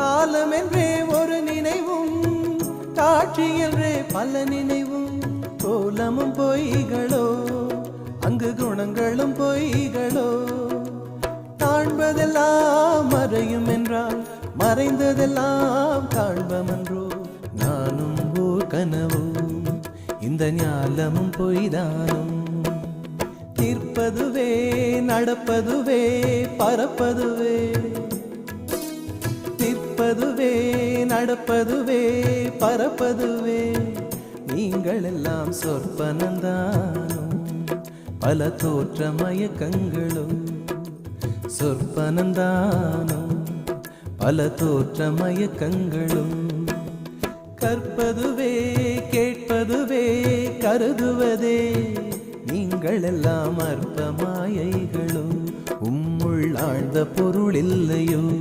காலம் என்றே ஒரு நினைவும் காட்சி என்றே பல நினைவும் கோலமும் பொய்களோ அங்கு குணங்களும் பொய்களோ. காண்பதெல்லாம் மறையும் என்றால் மறைந்ததெல்லாம் காண்பமன்றோ. நானும் ஓர் கனவோ இந்த ஞாலமும் பொய்தானும். நிற்பதுவே நடப்பதுவே பறப்பதுவே இருப்பதுவே நடப்பதுவே பறப்பதுவே நீங்கள் எல்லாம் சொற்பனந்தானும் பல தோற்ற மயக்கங்களும் சொற்பனந்தானும் பல தோற்ற மயக்கங்களும் கற்பதுவே கேட்பதுவே கருதுவதே. நீங்கள் எல்லாம் அற்ப மாயைகளும். உம்முள் ஆழ்ந்த பொருள் இல்லையோ